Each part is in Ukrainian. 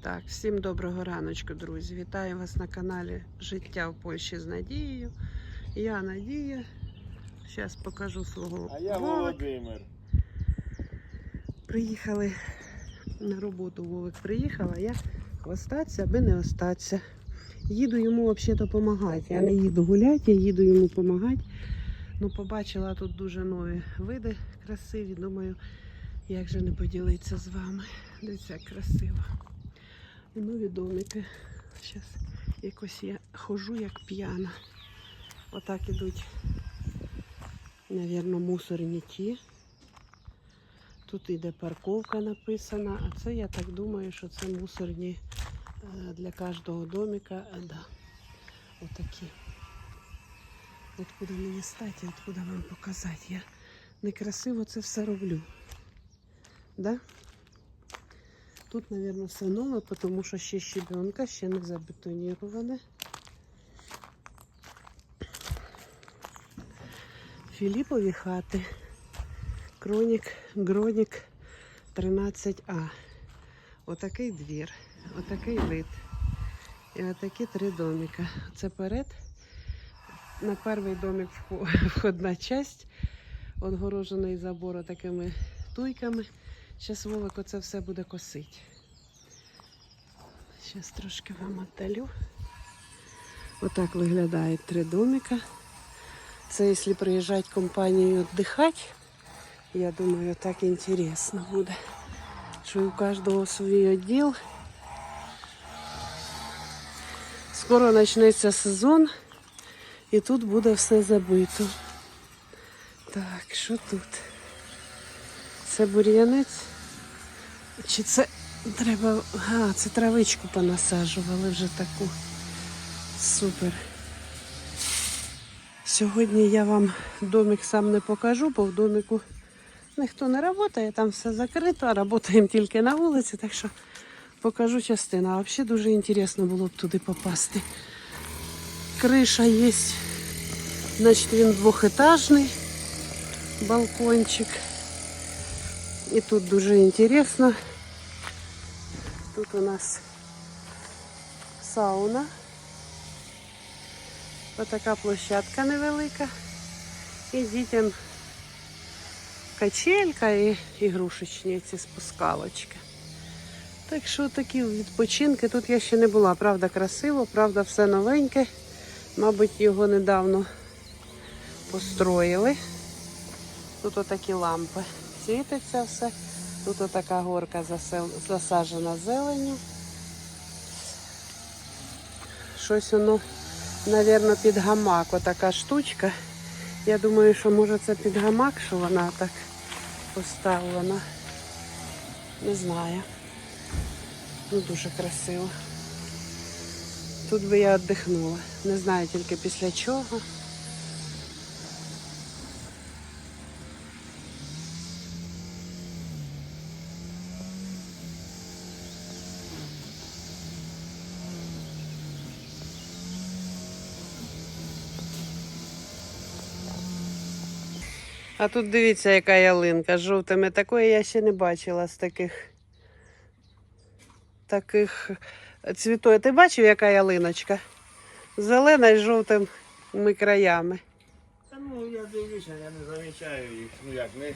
Так, всім доброго раночку, друзі. Вітаю вас на каналі Життя в Польщі з Надією. Я Надія. Зараз покажу свого. А я. Володимир. Приїхали на роботу. Вовик приїхав, а я хвостатися, аби не остатися. Їду йому взагалі допомагати. Я не їду гуляти, я їду йому допомагати. Ну, побачила тут дуже нові види красиві. Думаю, як же не поділитися з вами. Дивіться, як красиво. І нові домики. Зараз якось я хожу як п'яна. Отак ідуть, навірно, мусорні ті. Тут іде парковка написана, а це я так думаю, що це мусорні е, для кожного домика. Е, Да. Отакі. Откуда мені стати, откуда вам показати? Я некрасиво це все роблю. Да? Тут, мабуть, все нове, тому що ще щебенка, ще не забетоніроване. Філіпові хати. Кронік, Гронік 13А. Отакий двір, отакий вид. І отакі три домика. Це перед. На перший домик входна часть, отгорожений забору такими туйками. Зараз Вовик оце все буде косити. Зараз трошки вам отдалю. Отак виглядають три домика. Це якщо приїжджати компанією віддихати, я думаю, так інтересно буде. Що у кожного свій відділ. Скоро почнеться сезон і тут буде все забито. Так, що тут? Це бур'янець? Чи це треба. А, це травичку понасаджували вже таку. Супер. Сьогодні я вам домик сам не покажу, бо в домику ніхто не працює, там все закрито, а працюємо тільки на вулиці, так що покажу частину. А взагалі дуже інтересно було б туди попасти. Криша є, значить він двохетажний балкончик. І тут дуже інтересно. Тут у нас сауна. Отака площадка невелика. І дітям качелька і ігрушечні ці спускалочки. Так що такі відпочинки. Тут я ще не була. Правда, красиво, правда, все новеньке. Мабуть, його недавно построїли. Тут отакі лампи. Світиться все. Тут отака горка засаджена зеленю. Щось воно, мабуть, під гамак. Отака штучка. Я думаю, що може це під гамак, що вона так поставлена. Не знаю. Ну, дуже красиво. Тут би я віддихнула. Не знаю тільки після чого. А тут дивіться, яка ялинка з жовтими. Такої я ще не бачила з таких таких цвітою. Ти бачив, яка ялиночка? Зелена з жовтими краями. Та ну я дивлюся, я не замічаю їх. Ну як, не,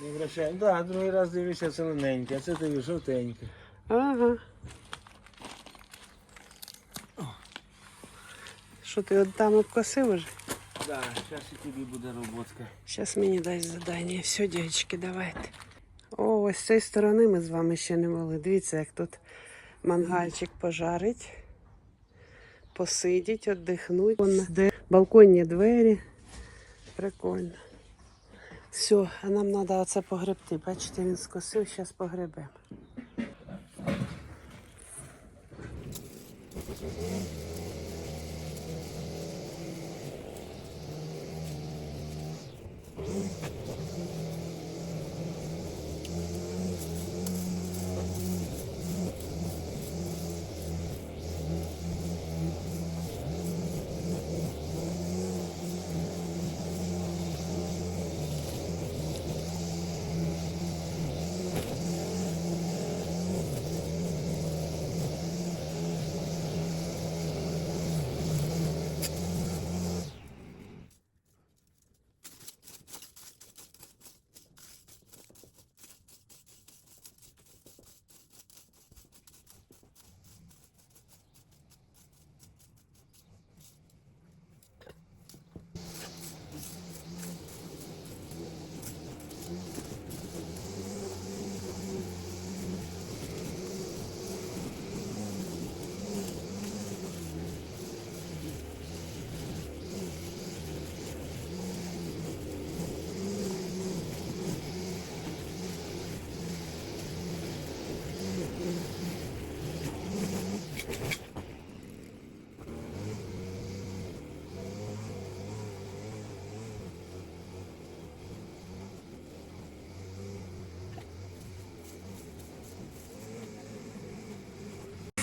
не вращаю. Да, другий раз дивлюся зелененьке, а це тобі жовтеньке. Ага. Що ти от там обкосив уже? Да, зараз і тобі буде роботка. Зараз мені дасть завдання. Все, дівчатки, давайте. О, ось з цієї сторони ми з вами ще не були. Дивіться, як тут мангальчик пожарить, посидіть, віддихнуть. Балконні двері. Прикольно. Все, а нам треба оце погребти. Бачите, він скосив, зараз погребемо.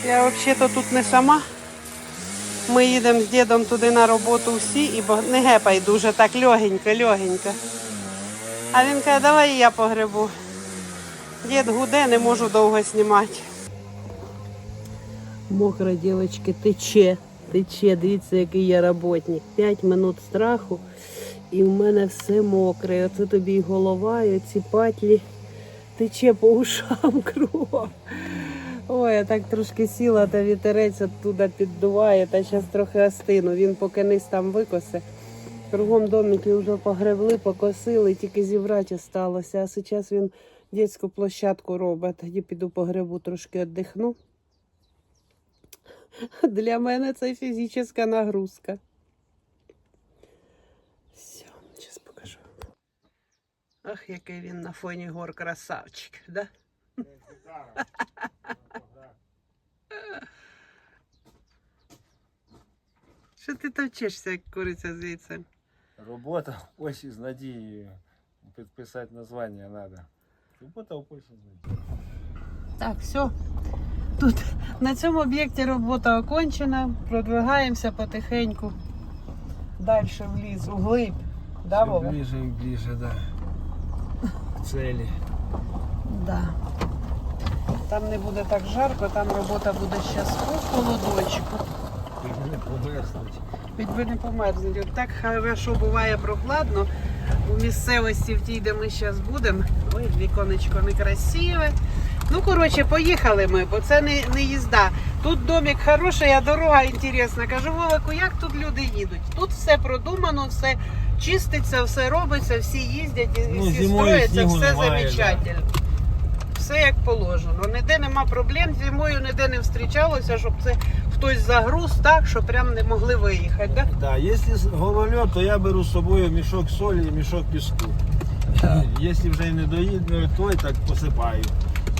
Я взагалі-то тут не сама. Ми їдемо з дідом туди на роботу всі і не гепай дуже так легенько, легенько. А він каже, давай я погребу. Дід гуде, не можу довго знімати. Мокра, дівчатки, тече, тече. Дивіться, який я роботник. П'ять минут страху, і в мене все мокре. Оце тобі і голова, і ці патлі тече по ушам кров. Ой, я так трошки сіла, та вітерець оттуда піддуває, та зараз трохи остину. Він поки низ там викосе. Кругом домики вже погребли, покосили, тільки зібрати осталося. А зараз він дитячу площадку робить. Тоді піду по грибу трошки віддихну. Для мене це фізична нагрузка. Все, зараз покажу. Ах, який він на фоні гор красавчик, да? Що ти товчешся, як куриця з яйцем? Робота в Польщі з надією. Підписати названня треба. Робота в Польщі з надією. Так, все. Тут на цьому об'єкті робота окончена. Продвигаємося потихеньку далі в ліс, углиб. Да, Вова? ближе і ближе, да. К цілі. Да. Там не буде так жарко, там робота буде зараз по холодочку. Щоб не померзнуть. Хоч би не померзнуть. От так хорошо буває прохладно. У місцевості в тій, де ми зараз будемо. Ой, віконечко некрасиве. Ну, коротше, поїхали ми, бо це не, не їзда. Тут домик хороший, а дорога інтересна. Кажу, Вовику, як тут люди їдуть? Тут все продумано, все чиститься, все робиться, всі їздять, і Ну, всі строяться, все немає, замечательно. Все як положено. Ніде нема проблем, зимою ніде не зустрічалося, щоб це хтось загруз так, що прям не могли виїхати. Да? Да, якщо голольот, то я беру з собою мішок солі і мішок піску. Якщо вже не доїду, той так посипаю.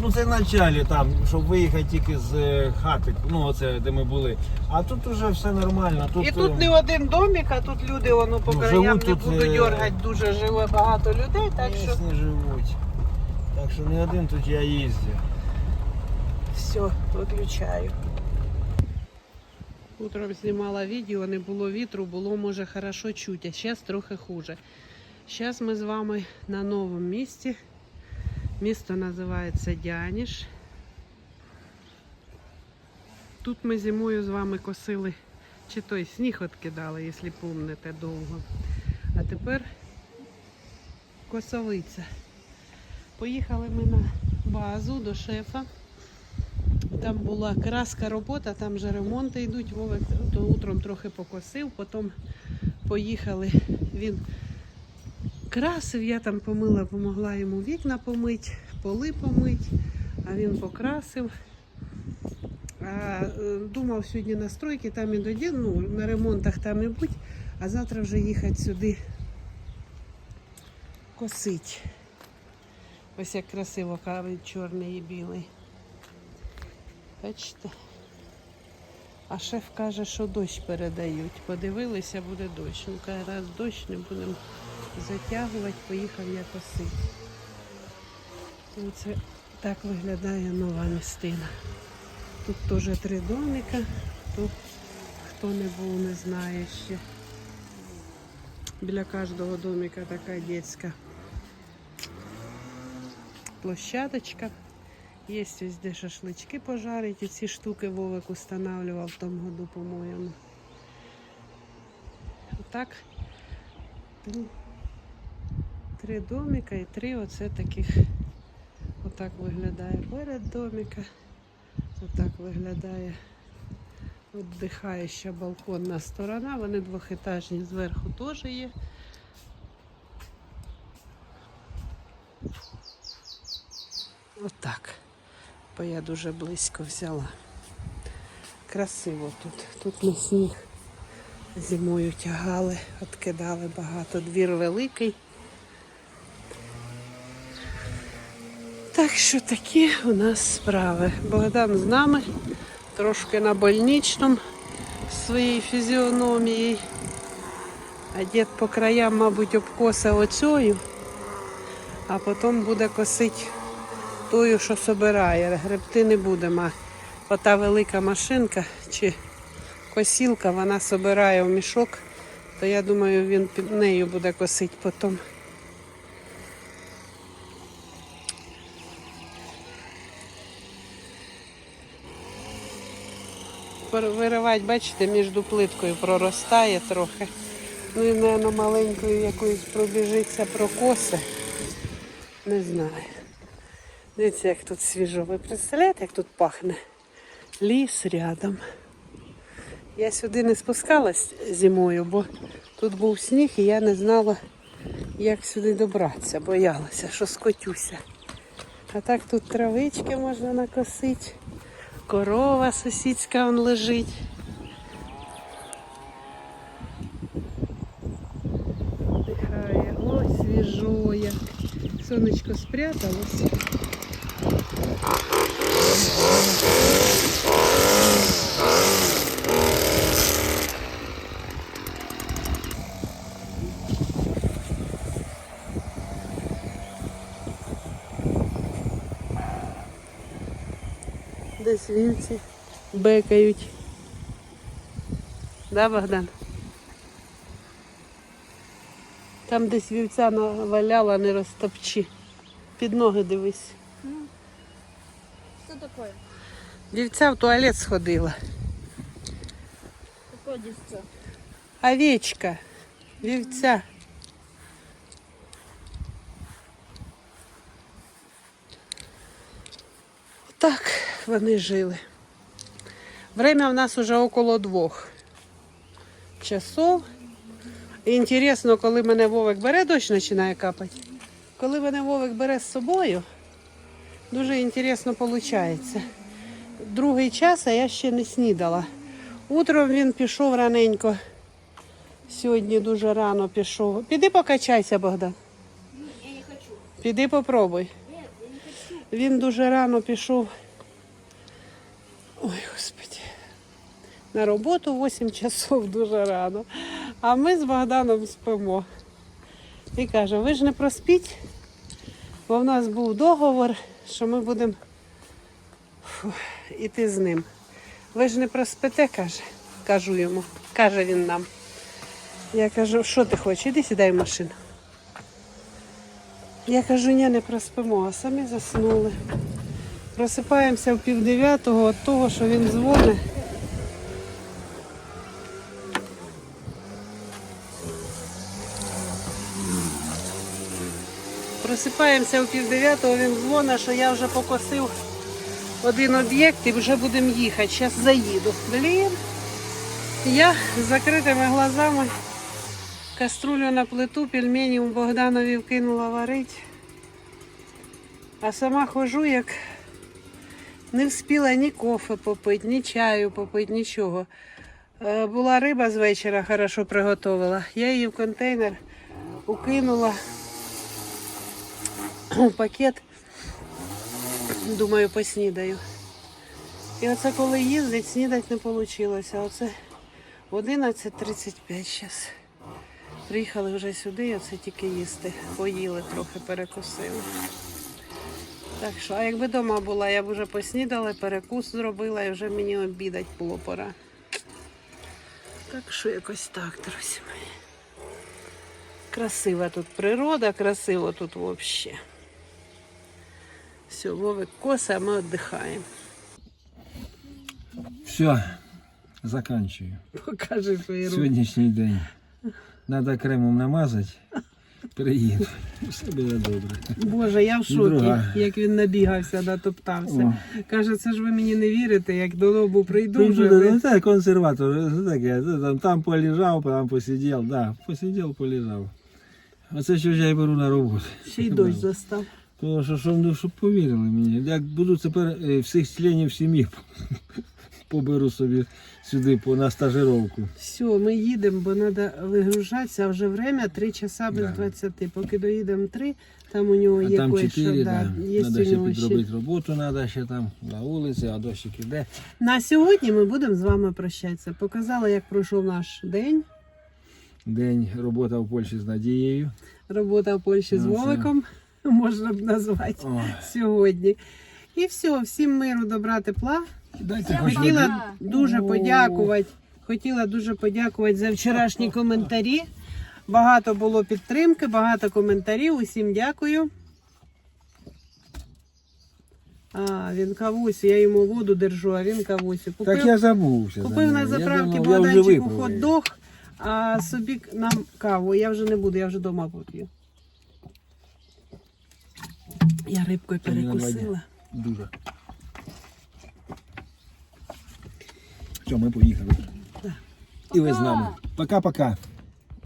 Ну це в началі там, щоб виїхати тільки з е, хати, ну оце де ми були. А тут уже все нормально. Тут, І тут е, не один домик, а тут люди воно по Ну, краям живуть не тут, буду е, дергати, дуже живе багато людей, так що місні живуть. Так що не один тут я їздю. все, виключаю. Утром знімала відео, не було вітру, було може хорошо чути, а зараз трохи хуже. Зараз ми з вами на новому місці. Місто називається Дяніш. Тут ми зимою з вами косили, чи той сніг відкидали, якщо пам'ятаєте довго. А тепер косовиця. Поїхали ми на базу до шефа. Там була краска робота, там вже ремонти йдуть. Вовик то утром трохи покосив, потім поїхали. Він красив, я там помила, допомогла йому вікна помити, поли помити, а він покрасив. А, е, думав сьогодні на стройки, там і доді, ну, на ремонтах там і будь, а завтра вже їхати сюди косить. Ось як красиво кавить чорний і білий. Бачите? А шеф каже, що дощ передають. Подивилися, буде дощ. Ну, каже, раз дощ не будемо затягувати, поїхав я косити. Оце так виглядає нова містина. Тут теж три домика. Тут хто не був, не знає ще. Біля кожного домика така дітська площадочка. Є ось де шашлички пожарить. І ці штуки Вовик устанавливав в тому году, по-моєму. Отак. ну, Три домика і три оце таких. Отак виглядає перед домика. Отак виглядає віддихаюча балконна сторона. Вони двохетажні зверху теж є. Отак. Бо я дуже близько взяла. Красиво тут. Тут на сніг зимою тягали, відкидали багато. Двір великий. Так що такі у нас справи. Богдан з нами, трошки на больничному своєю фізіономією. А дід по краям, мабуть, обкоса оцею, а потім буде косити тою, що собирає. Гребти не будемо. ота велика машинка чи косілка, вона собирає в мішок, то я думаю, він під нею буде косити потім. Виривати, бачите, між плиткою проростає трохи. Ну і, мабуть, маленькою якоюсь пробіжиться прокоси. Не знаю. Дивіться, як тут свіжо. Ви представляєте, як тут пахне? Ліс рядом. Я сюди не спускалась зимою, бо тут був сніг і я не знала, як сюди добратися. Боялася, що скотюся. А так тут травички можна накосити. Корова сусідська он лежить. Дихає. Ой, свіжо як. Сонечко спряталось. Десь вівці бекають. Да, Богдан? Там десь вівця наваляла, не розтопчи. Під ноги дивись. Что такое? Вівця в туалет сходила. Какое десятце? Овечка. Вівця. Так вони жили. Время в нас уже около двох часов. І інтересно, коли мене Вовик бере, дощ починає капати. Коли мене Вовик бере з собою, дуже інтересно виходить. Другий час, а я ще не снідала. Утром він пішов раненько. Сьогодні дуже рано пішов. Піди покачайся, Богдан. Ні, Я не хочу. Піди попробуй. Нет, я не хочу. Він дуже рано пішов. Ой, господи. На роботу 8 часов дуже рано. А ми з Богданом спимо. І каже, ви ж не проспіть, бо в нас був договор, що ми будемо йти з ним. Ви ж не проспите, каже, кажу йому. Каже він нам. Я кажу, що ти хочеш? Іди сідай в машину. Я кажу, ні, не проспимо, а самі заснули. Просипаємося в пів дев'ятого від того, що він дзвонить. Просипаємося в пів дев'ятого, він дзвонить, що я вже покосив один об'єкт і вже будемо їхати. Зараз заїду. Блін. Я з закритими глазами каструлю на плиту, пельмені у Богданові вкинула варить. А сама хожу, як не вспіла ні кофе попити, ні чаю попити, нічого. Е, Була риба з вечора, хорошо приготувала. Я її в контейнер укинула пакет. Думаю, поснідаю. І оце коли їздить, снідати не вийшло. Оце 11.35 зараз. Приїхали вже сюди, оце тільки їсти. Поїли трохи, перекусили. Так що, а якби вдома була, я б вже поснідала, перекус зробила і вже мені обідати було пора. Так що якось так, друзі мої. Красива тут природа, красиво тут взагалі. Все, Вовик коса, а ми віддихаємо. Все, заканчую. Покажи свої руки. Сьогоднішній день. Надо кремом намазати. Приїду. Все буде добре. Боже, я в шокі, Друга. як він набігався, натоптався. О. Каже, це ж ви мені не вірите, як додому прийду вже. Прийду, ви- ну, так, консерватор, це таке, це там, там полежав, там посидів, да, посидів, полежав. Оце що ж я й беру на роботу. Ще й дощ застав. Тому що, що, ну, щоб повірили мені. Як буду тепер е, всіх членів сім'ї поберу собі сюди по, на стажировку. Все, ми їдемо, бо треба вигружатися, а вже время 3 часа без Да. 20. Поки доїдемо 3, там у нього А є там кое-що. 4, да. да. Є Треба ще нього ще. підробити роботу, треба ще там на вулиці, а дощик іде. На сьогодні ми будемо з вами прощатися. Показала, як пройшов наш день. День робота в Польщі з Надією. Робота в Польщі з Ну, це- можна б назвати Ой. сьогодні. І все, всім миру, добра, тепла. Дайте Хотіла дуже подякувати. Хотіла дуже подякувати за вчорашні коментарі. Багато було підтримки, багато коментарів. Усім дякую. А, він кавусі, я йому воду держу, а він кавусі. Купив, Так я забувся. за купив на вже Богданчику хот-дог, а собі нам каву. Я вже не буду, я вже вдома поп'ю. Я рибкою перекусила. Дуже. Все, ми поїхали. І ви з нами. Пока-пока.